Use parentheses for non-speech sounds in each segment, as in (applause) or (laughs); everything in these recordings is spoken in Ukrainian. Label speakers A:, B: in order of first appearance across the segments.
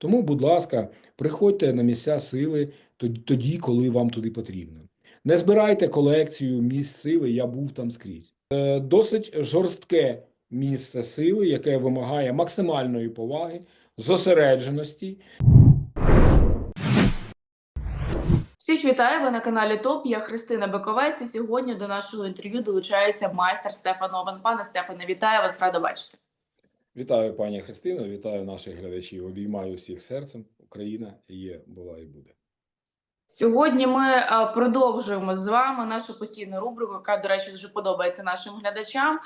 A: Тому, будь ласка, приходьте на місця сили тоді- коли вам туди потрібно. Не збирайте колекцію місць сили, я був там скрізь. Е, Досить жорстке місце сили, яке вимагає максимальної поваги, зосередженості
B: Всіх вітаю! Ви на каналі ТОП. Я Христина Баковець. І сьогодні до нашого інтерв'ю долучається майстер Стефан Ован. Пане Стефане, вітаю вас, рада бачити.
A: Вітаю, пані Христину, вітаю наших глядачів. Обіймаю всіх серцем. Україна є, була і буде.
B: Сьогодні ми е, продовжуємо з вами нашу постійну рубрику, яка, до речі, дуже подобається нашим глядачам. Е,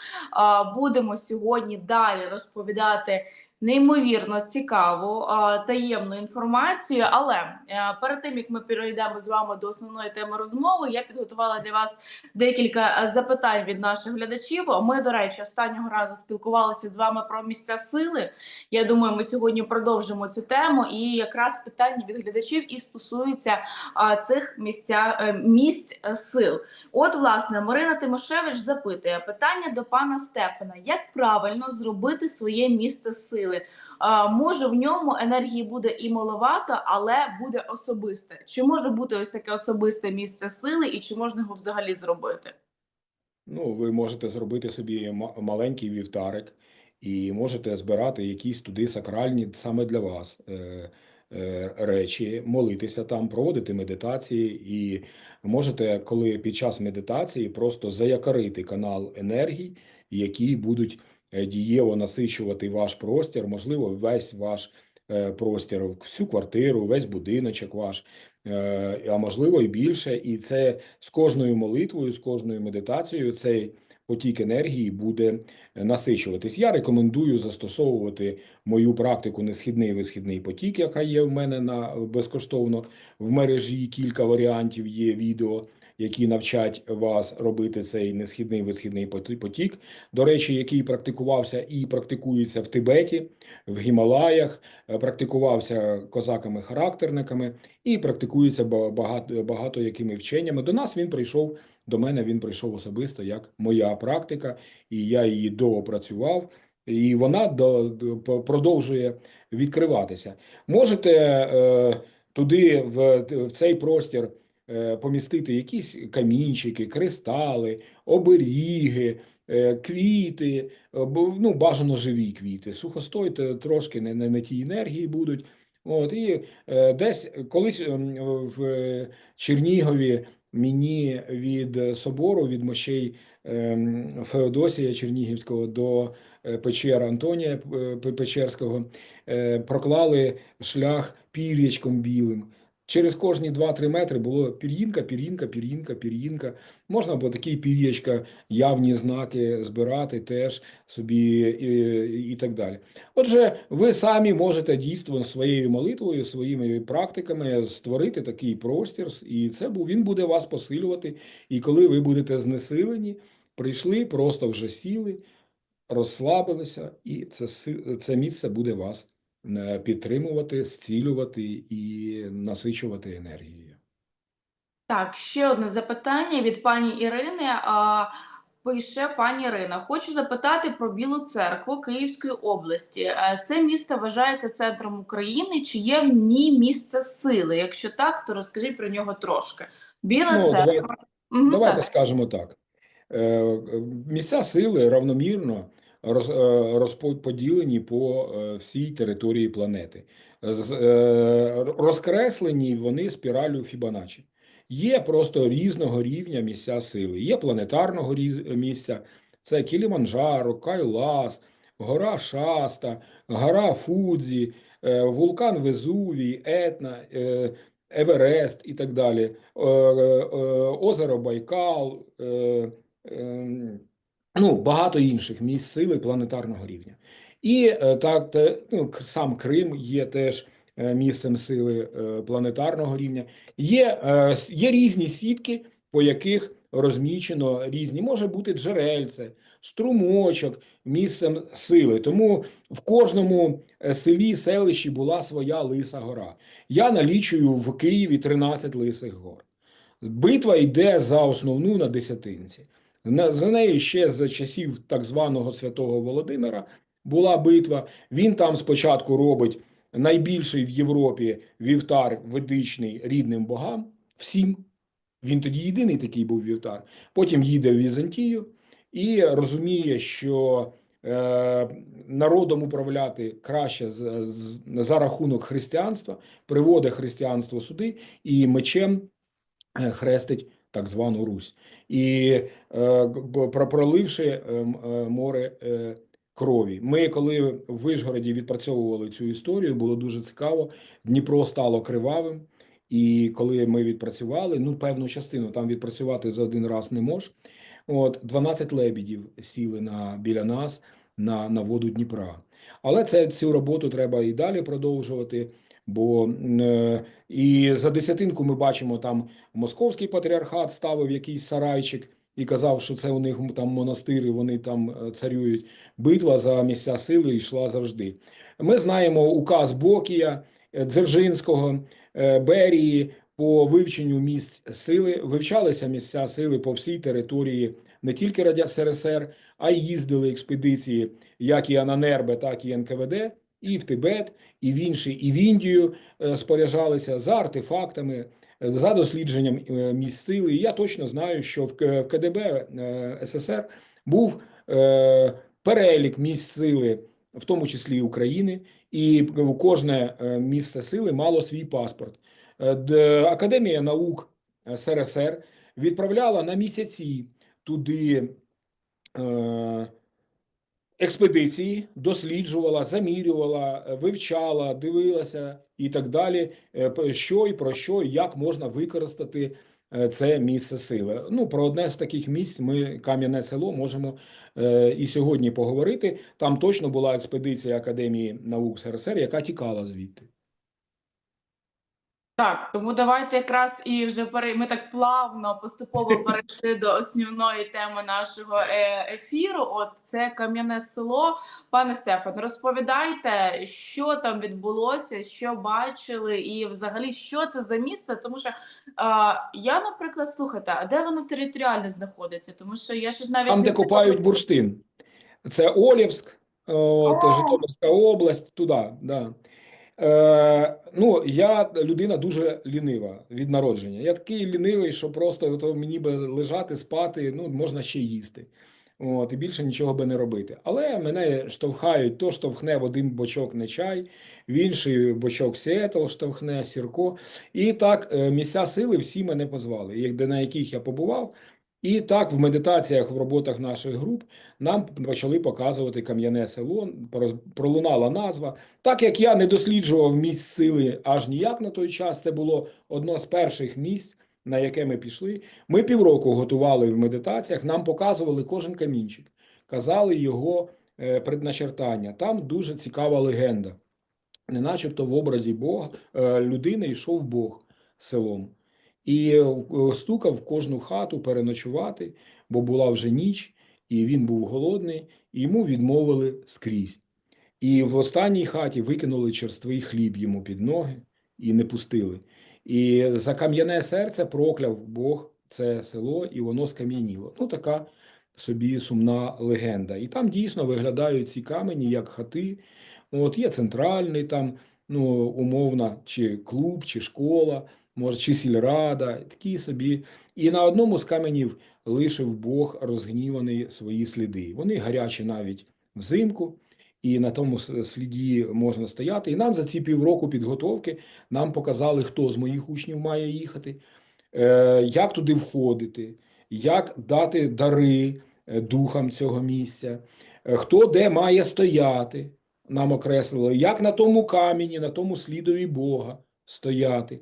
B: Будемо сьогодні далі розповідати неймовірно цікаву таємну інформацію. Але е, перед тим як ми перейдемо з вами до основної теми розмови, я підготувала для вас декілька е, запитань від наших глядачів. Ми, до речі, останнього разу спілкувалися з вами про місця сили. Я думаю, ми сьогодні продовжимо цю тему. І якраз питання від глядачів і стосуються а, цих місця е, місць сил. От, власне, Марина Тимошевич запитує питання до пана Стефана: як правильно зробити своє місце сили? А, може, в ньому енергії буде і маловато, але буде особисте. Чи може бути ось таке особисте місце сили, і чи можна його взагалі зробити?
A: Ну, ви можете зробити собі маленький вівтарик і можете збирати якісь туди сакральні саме для вас е, е, речі, молитися там, проводити медитації, і можете, коли під час медитації, просто заякорити канал енергій, які будуть дієво насичувати ваш простір, можливо, весь ваш е, простір, всю квартиру, весь будиночок ваш, е, а можливо і більше. І це з кожною молитвою, з кожною медитацією цей потік енергії буде насичуватись. Я рекомендую застосовувати мою практику несхідний висхідний потік, яка є в мене на безкоштовно в мережі. Кілька варіантів є відео, які навчать вас робити цей несхідний висхідний потік. До речі, який практикувався і практикується в Тибеті, в Гімалаях, е, практикувався козаками-характерниками і практикується багато, багато якими вченнями. До нас він прийшов, до мене він прийшов особисто як моя практика, і я її доопрацював. І вона до, до- продовжує відкриватися. Можете е, туди, в, в цей простір, помістити якісь камінчики, кристали, оберіги, е, квіти, е, ну, бажано живі квіти. Сухостой трошки не, не, не ті енергії будуть. От, і е, десь колись ем, в Чернігові мені від собору, від мощей ем, Феодосія Чернігівського до е, печер Антонія е, Печерського е, проклали шлях пір'ячком білим. Через кожні 2-3 метри було пір'їнка, пір'їнка, пір'їнка, пір'їнка. Можна було такі пір'ячка, явні знаки збирати теж собі і, і так далі. Отже, ви самі можете дійсно своєю молитвою, своїми практиками створити такий простір, і це він буде вас посилювати. І коли ви будете знесилені, прийшли, просто вже сіли, розслабилися, і це, це місце буде вас е, підтримувати, зцілювати і насичувати енергією.
B: Так, ще одне запитання від пані Ірини. А, пише пані Ірина: Хочу запитати про Білу церкву Київської області. Е, Це місто вважається центром України. Чи є в ній місце сили? Якщо так, то розкажіть про нього трошки. Біла
A: Ну,
B: церква.
A: давайте-
B: Мгм,
A: Давайте
B: так.
A: скажемо так. Е, е, Місця сили равномірно е, розподілені по е, всій території планети. Е, Розкреслені вони спіралю Фібоначчі. Є просто різного рівня місця сили. Є планетарного місця, це Кіліманджаро, Кайлас, гора Шаста, гора Фудзі, е, вулкан Везувій, Етна, е, Еверест і так далі, е, е, озеро Байкал, е, ем, ну, багато інших місць сили планетарного рівня. І е, так, те, ну, сам Крим є теж е, місцем сили е, планетарного рівня. Є, є різні сітки, по яких розмічено різні. Може бути джерельце, струмочок місцем сили. Тому в кожному селі, селищі була своя лиса гора. Я налічую в Києві 13 лисих гор. Битва йде за основну на десятинці. За нею ще за часів так званого святого Володимира була битва. Він там спочатку робить найбільший в Європі вівтар ведичний рідним богам, всім. Він тоді єдиний такий був вівтар. Потім їде в Візантію і розуміє, що е, народом управляти краще з, з, за рахунок християнства, приводить християнство сюди і мечем е, хрестить так звану Русь. І е, б- про- проливши е, море е, крові. Ми, коли в Вишгороді відпрацьовували цю історію, було дуже цікаво. Дніпро стало кривавим. І коли ми відпрацювали, ну певну частину там відпрацювати за один раз не мож. От 12 лебідів сіли на біля нас на, на воду Дніпра. Але це цю роботу треба і далі продовжувати. Бо е, і за десятинку ми бачимо, там московський патріархат ставив якийсь сарайчик і казав, що це у них там монастири, вони там е, царюють. Битва за місця сили йшла завжди. Ми знаємо указ Бокія, е, Дзержинського, Берії по вивченню місць сили. Вивчалися місця сили по всій території не тільки Радя СРСР, а й їздили експедиції, як і Ананербе, так і НКВД, і в Тибет, і в інші, і в Індію е, споряджалися за артефактами, е, за дослідженням е, місць сили. І я точно знаю, що в КДБ СССР був перелік місць сили, в тому числі і України, і кожне місце сили мало свій паспорт. Академія наук СРСР відправляла на місяці туди експедиції, досліджувала, замірювала, е, вивчала, дивилася і так далі, е, що і про що, і як можна використати е, це місце сили. Ну, про одне з таких місць ми Кам'яне село можемо е, і сьогодні поговорити. Там точно була експедиція Академії наук СРСР, яка тікала звідти.
B: Так, тому давайте якраз і вже пере... ми так плавно поступово (laughs) перейшли до основної теми нашого е- ефіру. От це кам'яне село. Пане Стефан, розповідайте, що там відбулося, що бачили, і взагалі що це за місце. Тому що е- я, наприклад, слухайте, а де воно територіально знаходиться? Тому що я щось навіть
A: Там, де копають
B: знаю.
A: бурштин. Це Олівськ,
B: О!
A: Житомирська область, туди. Да. Е, ну, я людина дуже лінива від народження. Я такий лінивий, що просто от мені би лежати, спати, ну, можна ще їсти. От, і більше нічого би не робити. Але мене штовхають, то штовхне в один бочок не чай, в інший бочок Сіетл штовхне, Сірко. І так, е, місця сили всі мене позвали, де- на яких я побував. І так, в медитаціях, в роботах наших груп нам почали показувати кам'яне село, пролунала назва. Так як я не досліджував місць сили аж ніяк на той час, це було одно з перших місць, на яке ми пішли. Ми півроку готували в медитаціях, нам показували кожен камінчик, казали його е, предначертання. Там дуже цікава легенда. Не начебто в образі Бога е, людини йшов Бог селом. І е, стукав в кожну хату переночувати, бо була вже ніч, і він був голодний, і йому відмовили скрізь. І в останній хаті викинули черствий хліб йому під ноги і не пустили. І за кам'яне серце прокляв Бог це село, і воно скам'яніло. Ну, така собі сумна легенда. І там дійсно виглядають ці камені як хати. От є центральний там, ну, умовна, чи клуб, чи школа, може, чи сільрада, такі собі. І на одному з каменів лишив Бог розгніваний свої сліди. Вони гарячі навіть взимку і на тому сліді можна стояти. І нам за ці півроку підготовки нам показали, хто з моїх учнів має їхати, е, як туди входити, як дати дари е, духам цього місця, е, хто де має стояти. Нам окреслили, як на тому камені, на тому слідові Бога стояти.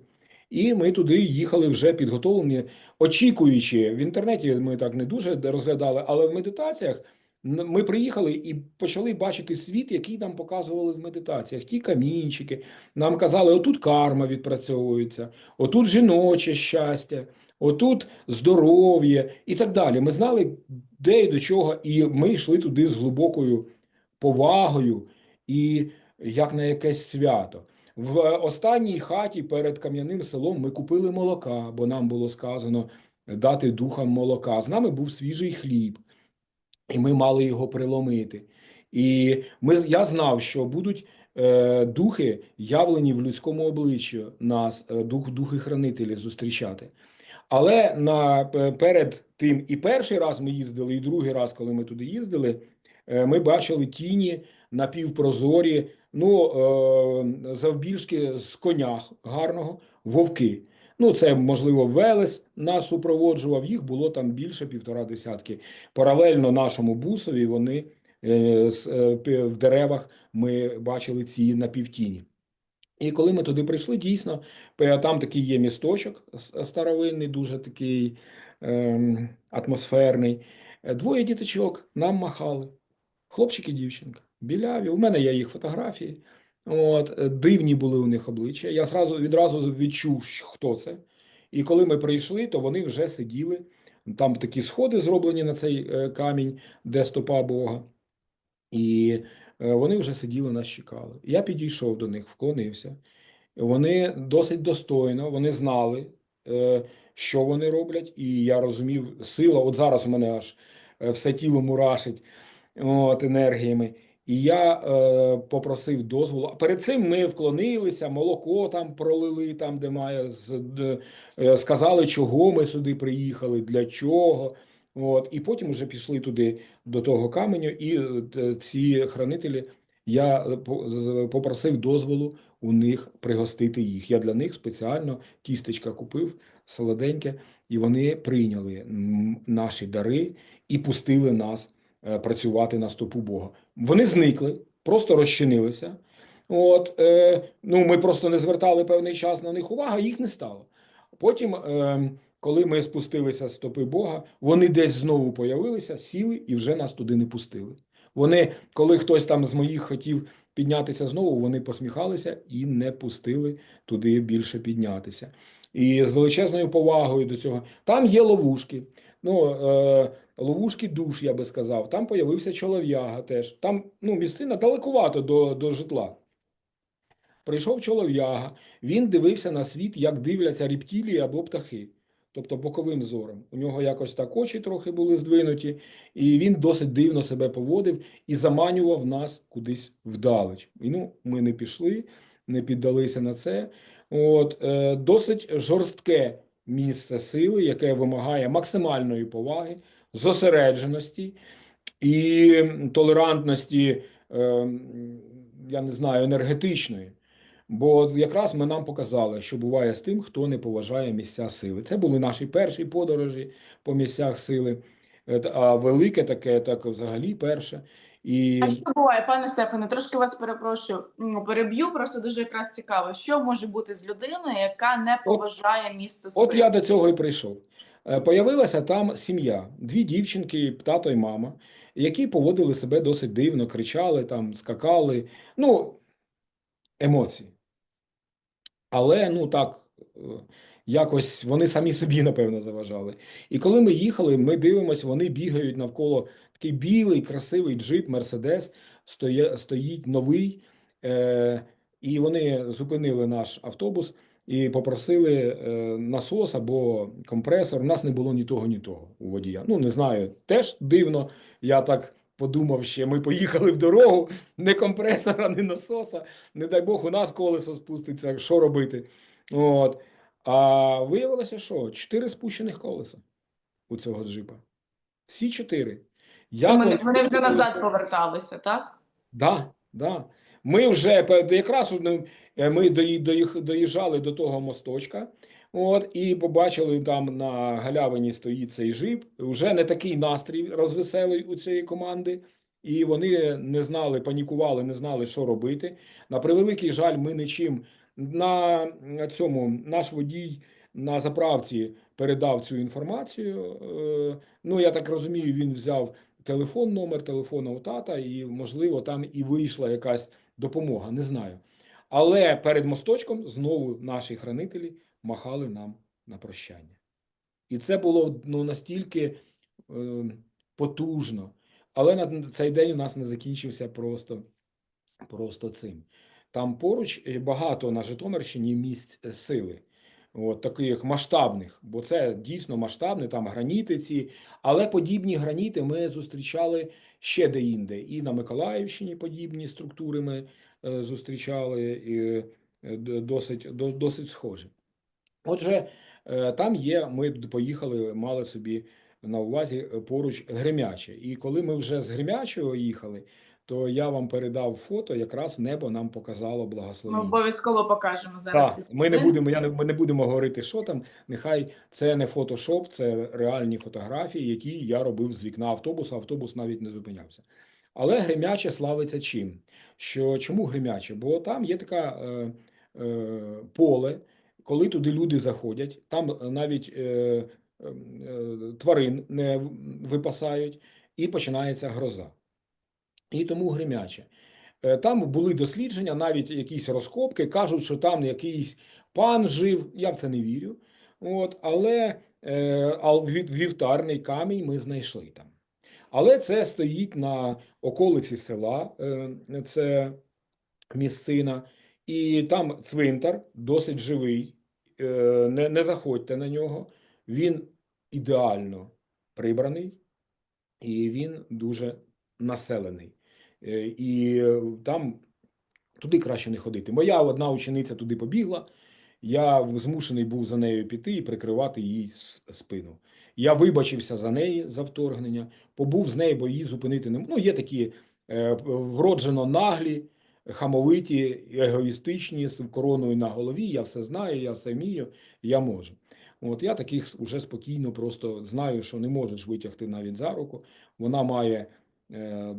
A: І ми туди їхали вже підготовлені, очікуючи в інтернеті. Ми так не дуже розглядали, але в медитаціях Ми приїхали і почали бачити світ, який нам показували в медитаціях. Ті камінчики. Нам казали, отут карма відпрацьовується, отут жіноче щастя, отут здоров'я і так далі. Ми знали, де і до чого, і ми йшли туди з глибокою повагою і як на якесь свято. В останній хаті перед кам'яним селом ми купили молока, бо нам було сказано дати духам молока. З нами був свіжий хліб і ми мали його приломити. І ми, я знав, що будуть е, духи явлені в людському обличчі нас, е, дух, духи хранителі зустрічати. Але на, перед тим і перший раз ми їздили, і другий раз, коли ми туди їздили, е, ми бачили тіні напівпрозорі, ну, е, завбільшки з конях гарного, вовки. Ну, це, можливо, Велес нас супроводжував, їх було там більше півтора десятки. Паралельно нашому бусові вони е, е, в деревах ми бачили ці напівтіні. І коли ми туди прийшли, дійсно, там такий є місточок старовинний, дуже такий ем, атмосферний. Е, Двоє діточок нам махали. Хлопчик і дівчинка. Біляві. У мене є їх фотографії. От, е, дивні були у них обличчя. Я зразу, відразу відчув, хто це. І коли ми прийшли, то вони вже сиділи. Там такі сходи зроблені на цей е, камінь, де стопа Бога. І е, вони вже сиділи, нас чекали. Я підійшов до них, вклонився. Вони досить достойно, вони знали, що вони роблять, і я розумів, сила. От зараз у мене аж все тіло мурашить от, енергіями. І я е, попросив дозволу. А Перед цим ми вклонилися, молоко там пролили, там, де має, з, д- е, сказали, чого ми сюди приїхали, для чого. От, і потім вже пішли туди до того каменю, і е, ці хранителі, я е, попросив дозволу у них пригостити їх. Я для них спеціально тістечка купив, солоденьке, і вони прийняли наші дари і пустили нас працювати на стопу Бога. Вони зникли, просто розчинилися. От, е, ну, ми просто не звертали певний час на них уваги, їх не стало. Потім, е, коли ми спустилися з стопи Бога, вони десь знову появилися, сіли і вже нас туди не пустили. Вони, коли хтось там з моїх хотів піднятися знову, вони посміхалися і не пустили туди більше піднятися. І з величезною повагою до цього. Там є ловушки. Ну, е, ловушки душ, я би сказав. Там появився чолов'яга теж. Там ну, місцина далекувато до, до житла. Прийшов чолов'яга, він дивився на світ, як дивляться рептилії або птахи, тобто боковим зором. У нього якось так очі трохи були здвинуті, і він досить дивно себе поводив і заманював нас кудись вдалеч. І ну, ми не пішли, не піддалися на це. От, е, досить жорстке місце сили, яке вимагає максимальної поваги, зосередженості і толерантності, е, я не знаю, енергетичної. Бо якраз ми нам показали, що буває з тим, хто не поважає місця сили. Це були наші перші подорожі по місцях сили, Е, а велике таке, так взагалі перше. І
B: А що буває, пане Стефане, трошки вас перепрошую, переб'ю, просто дуже якраз цікаво, що може бути з людиною, яка не поважає місце сили?
A: От я до цього і прийшов. Е, Появилася там сім'я, дві дівчинки, тато і мама, які поводили себе досить дивно, кричали, там, скакали. Ну, емоції. Але, ну так, е, якось вони самі собі, напевно, заважали. І коли ми їхали, ми дивимося, вони бігають навколо такий білий, красивий джип, Мерседес, стоїть новий. Е, і вони зупинили наш автобус і попросили е, насос або компресор. У нас не було ні того, ні того у водія. Ну, не знаю, теж дивно. Я так подумав ще, ми поїхали в дорогу, не компресора, не насоса. Не дай Бог, у нас колесо спуститься, що робити? От. А виявилося, що чотири спущених колеса у цього джипа. Всі чотири. Як
B: Вони, вони вже назад поверталися, так?
A: Да, да. Ми вже якраз ну, е, ми дої- доїжджали до того мосточка, от, і побачили там на галявині стоїть цей жип. Вже не такий настрій розвеселий у цієї команди, і вони не знали, панікували, не знали, що робити. На превеликий жаль, ми нічим на цьому наш водій на заправці передав цю інформацію. Е, Ну, я так розумію, він взяв телефон, номер телефона у тата, і, можливо, там і вийшла якась допомога, не знаю. Але перед мосточком знову наші хранителі махали нам на прощання. І це було ну, настільки е, потужно. Але на цей день у нас не закінчився просто, просто цим. Там поруч е, багато на Житомирщині місць е, сили. От, таких масштабних, бо це дійсно масштабне, там граніти ці, але подібні граніти ми зустрічали ще де-інде. І на Миколаївщині подібні структури ми е, зустрічали і, е, досить, досить схожі. Отже, е, там є, ми поїхали, мали собі на увазі поруч Гремяче. І коли ми вже з Гремячого їхали, то я вам передав фото, якраз небо нам показало
B: Ми обов'язково покажемо зараз.
A: Так, ми не будемо, я не, ми не будемо говорити, що там. Нехай це не фотошоп, це реальні фотографії, які я робив з вікна автобуса. Автобус навіть не зупинявся. Але Гремяче славиться чим? Що чому Гремяче? Бо там є така е, е, поле, коли туди люди заходять, там навіть е, е, е, тварин не випасають, і починається гроза. І тому Гремяче. Е, Там були дослідження, навіть якісь розкопки, кажуть, що там якийсь пан жив. Я в це не вірю. От, але е, вівтарний камінь ми знайшли там. Але це стоїть на околиці села, е, це місцина, і там цвинтар досить живий. е, Не, не заходьте на нього. Він ідеально прибраний, і він дуже населений. Е, І е, там туди краще не ходити. Моя одна учениця туди побігла. Я змушений був за нею піти і прикривати їй спину. Я вибачився за неї за вторгнення, побув з нею, бо її зупинити не Ну, є такі е, вроджено наглі, хамовиті, егоїстичні з короною на голові. Я все знаю, я все вмію, я можу. От я таких уже спокійно просто знаю, що не можеш витягти навіть за руку. Вона має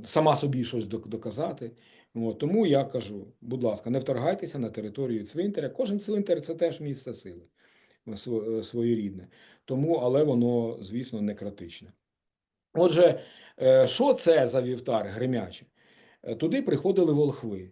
A: сама собі щось доказати. От, тому я кажу, будь ласка, не вторгайтеся на територію цвинтаря. Кожен цвинтар це теж місце сили е, е, своєрідне. Тому, але воно, звісно, не критичне. Отже, е, що це за вівтар гремяче? Е, Туди приходили волхви е,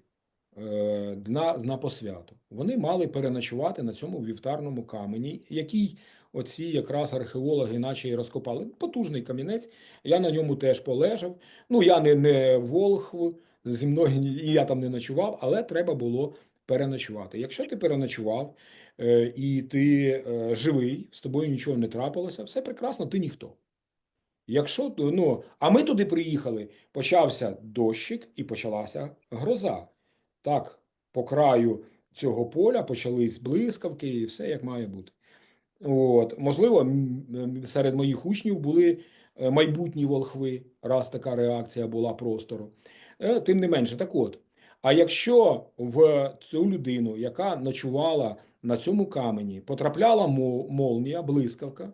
A: на, на посвяту. Вони мали переночувати на цьому вівтарному камені, який оці якраз археологи наче і розкопали. Потужний камінець. Я на ньому теж полежав. Ну, я не, не волхв, зі мною і я там не ночував, але треба було переночувати. Якщо ти переночував е, і ти е, живий, з тобою нічого не трапилося, все прекрасно, ти ніхто. Якщо ну, а ми туди приїхали, почався дощик і почалася гроза. Так, по краю цього поля почались блискавки і все як має бути. От, можливо, серед моїх учнів були е, майбутні волхви, раз така реакція була простору. Е, Тим не менше, так от. А якщо в цю людину, яка ночувала на цьому камені, потрапляла мо- молнія, блискавка,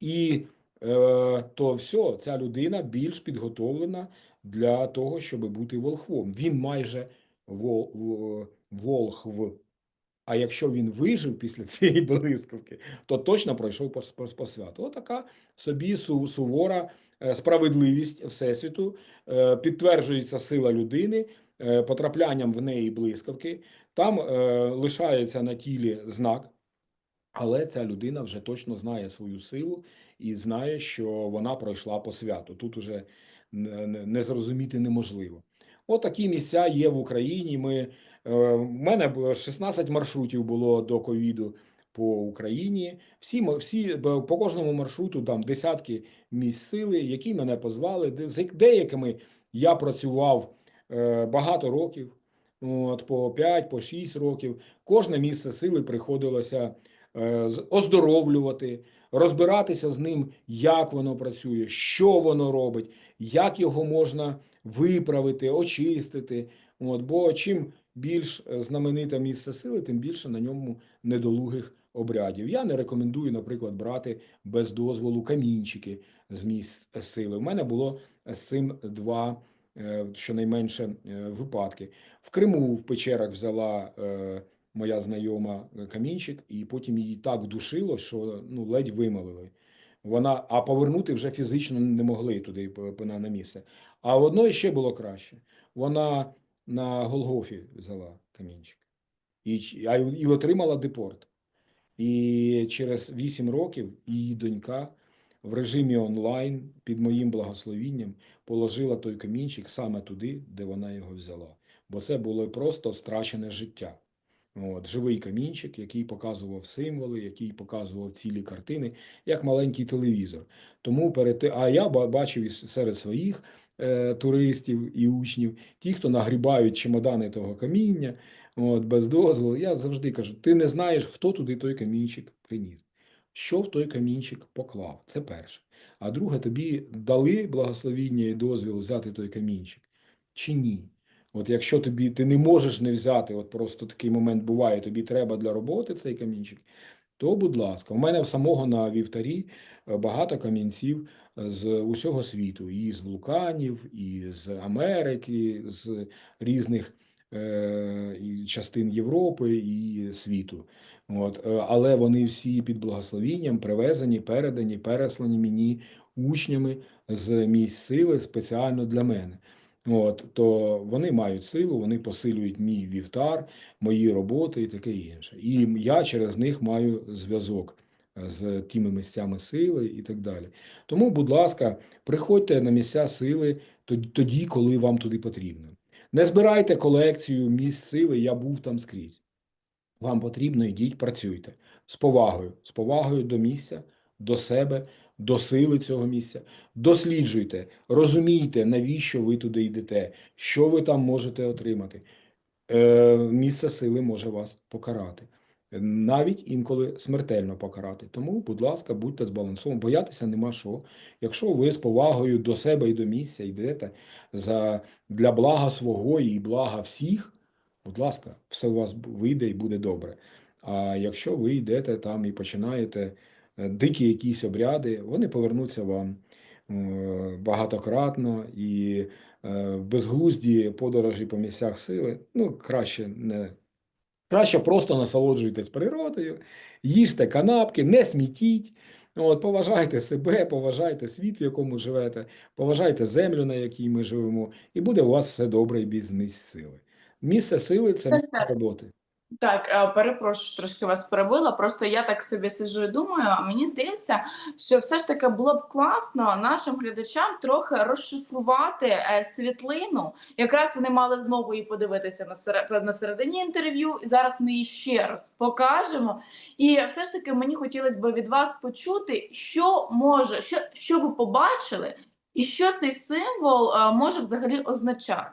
A: і е, то все, ця людина більш підготовлена для того, щоб бути волхвом. Він майже волхв. А якщо він вижив після (laughs) цієї блискавки, то точно пройшов по, святу. Отака собі сувора е, справедливість Всесвіту, е, підтверджується сила людини, е, потраплянням в неї блискавки. Там лишається на тілі знак, але ця людина вже точно знає свою силу і знає, що вона пройшла по святу. Тут уже не зрозуміти неможливо. От такі місця є в Україні. Ми, е, в мене 16 маршрутів було до ковіду по Україні. Всі, всі по кожному маршруту там десятки місць сили, які мене позвали. З деякими я працював е, багато років, от, по 5, по 6 років. Кожне місце сили приходилося е, оздоровлювати, розбиратися з ним, як воно працює, що воно робить, як його можна виправити, очистити. От, бо чим більш е, знамените місце сили, тим більше на ньому недолугих обрядів. Я не рекомендую, наприклад, брати без дозволу камінчики з місць сили. У мене було з цим два е, щонайменше е, випадки. В Криму в печерах взяла е, моя знайома е, камінчик, і потім її так душило, що ну, ледь вимолили. Вона, а повернути вже фізично не могли туди на на місце. А в одної ще було краще. Вона на Голгофі взяла камінчик і, і отримала депорт. І через 8 років її донька в режимі онлайн під моїм благословінням положила той камінчик саме туди, де вона його взяла. Бо це було просто страчене життя. От, живий камінчик, який показував символи, який показував цілі картини, як маленький телевізор. Тому перед а я бачив із- серед своїх е, туристів і учнів, ті, хто нагрібають чемодани того каміння, от, без дозволу. Я завжди кажу: ти не знаєш, хто туди той камінчик приніс, що в той камінчик поклав. Це перше. А друге, тобі дали благословіння і дозвіл взяти той камінчик чи ні? От якщо тобі ти не можеш не взяти, от просто такий момент буває, тобі треба для роботи цей камінчик, то будь ласка, у мене в самого на вівтарі е, багато камінців з усього світу, і з вулканів, і з Америки, з різних е, частин Європи і світу. От, е, але вони всі під благословінням привезені, передані, переслані мені учнями з місць сили спеціально для мене. От, то вони мають силу, вони посилюють мій вівтар, мої роботи і таке інше. І я через них маю зв'язок е, з тими місцями сили і так далі. Тому, будь ласка, приходьте на місця сили тоді- тоді, коли вам туди потрібно. Не збирайте колекцію місць сили, я був там скрізь. Вам потрібно, йдіть, працюйте з повагою, з повагою до місця, до себе, до сили цього місця. Досліджуйте, розумійте, навіщо ви туди йдете, що ви там можете отримати. Е, місце сили може вас покарати, навіть інколи смертельно покарати. Тому, будь ласка, будьте збалансовані, боятися нема що. Якщо ви з повагою до себе і до місця йдете за, для блага свого і блага всіх, будь ласка, все у вас вийде і буде добре. А якщо ви йдете там і починаєте дикі якісь обряди, вони повернуться вам е, багатократно і е, безглузді подорожі по місцях сили, ну, краще не. Краще просто насолоджуйтесь природою, їжте канапки, не смітіть, от, поважайте себе, поважайте світ, в якому живете, поважайте землю, на якій ми живемо, і буде у вас все добре і без місць сили. Місце сили це місце роботи.
B: Так, е, перепрошую, трошки вас перебила. Просто я так собі сиджу і думаю. Мені здається, що все ж таки було б класно нашим глядачам трохи розшифрувати е, світлину. Якраз вони мали змогу її подивитися на серед- на середині інтерв'ю. Зараз ми її ще раз покажемо. І все ж таки мені хотілося б від вас почути, що може, що, що ви побачили, і що цей символ е, може взагалі означати.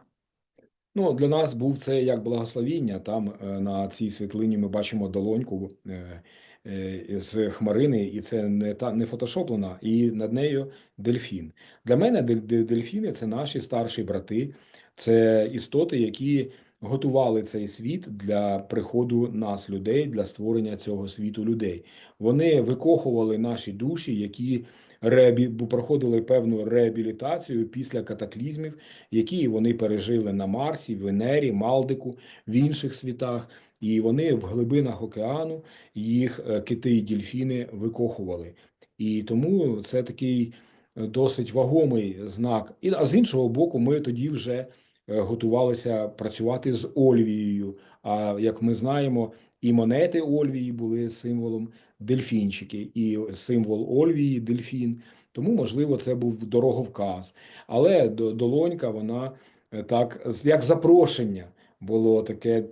A: Ну, для нас був це як благословіння. Там е, на цій світлині ми бачимо долоньку е, е, з хмарини, і це не та не фотошоплена, і над нею дельфін. Для мене дель- дель- дельфіни це наші старші брати, це істоти, які готували цей світ для приходу нас, людей, для створення цього світу людей. Вони викохували наші душі, які реабі... проходили певну реабілітацію після катаклізмів які вони пережили на Марсі, Венері, Малдику, в інших світах. І вони в глибинах океану їх е, кити і дільфіни викохували. І тому це такий е, досить вагомий знак. І а з іншого боку, ми тоді вже готувалися працювати з Ольвією. А як ми знаємо, і монети Ольвії були символом дельфінчики, і символ Ольвії дельфін. Тому, можливо, це був дороговказ. Але долонька, вона е, так, як запрошення було таке.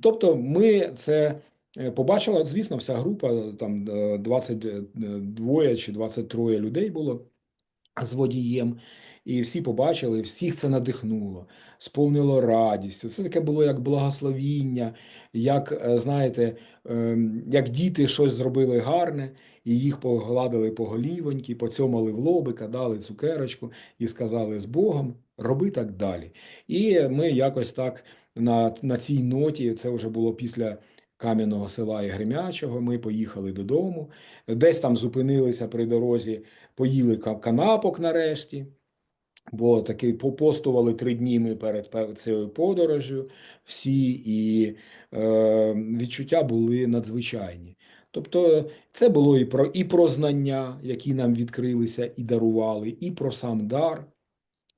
A: Тобто, ми це е, побачила, звісно, вся група, там е, 22 чи 23 людей було з водієм. І всі побачили, всіх це надихнуло, сповнило радістю. Це таке було як благословіння, як, е, знаєте, ем, як діти щось зробили гарне, і їх погладили по голівоньки, поцьомали в лобика, дали цукерочку і сказали з Богом, роби так далі. І ми якось так на, на цій ноті, це вже було після Кам'яного села і Гремячого, ми поїхали додому, десь там зупинилися при дорозі, поїли канапок нарешті. Бо таки попостували три дні ми перед цією подорожю всі, і е, відчуття були надзвичайні. Тобто це було і про, і про знання, які нам відкрилися і дарували, і про сам дар,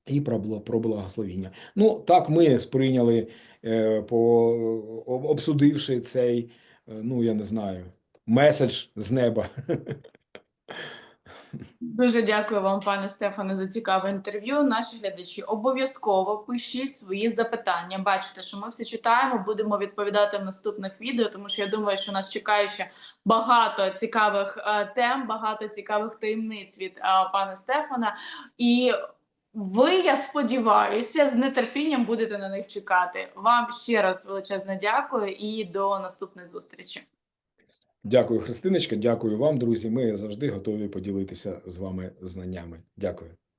A: і про, про благословіння. Ну, так ми сприйняли, е, по, обсудивши цей, е, ну, я не знаю, меседж з неба. (laughs)
B: Дуже дякую вам, пане Стефане, за цікаве інтерв'ю. Наші глядачі обов'язково пишіть свої запитання. Бачите, що ми все читаємо, будемо відповідати в наступних відео, тому що я думаю, що нас чекає ще багато цікавих е, тем, багато цікавих таємниць від е, пана Стефана. І ви, я сподіваюся, з нетерпінням будете на них чекати. Вам ще раз величезне дякую і до наступної зустрічі.
A: Дякую, Христиночка. Дякую вам, друзі. Ми завжди готові поділитися з вами знаннями. Дякую.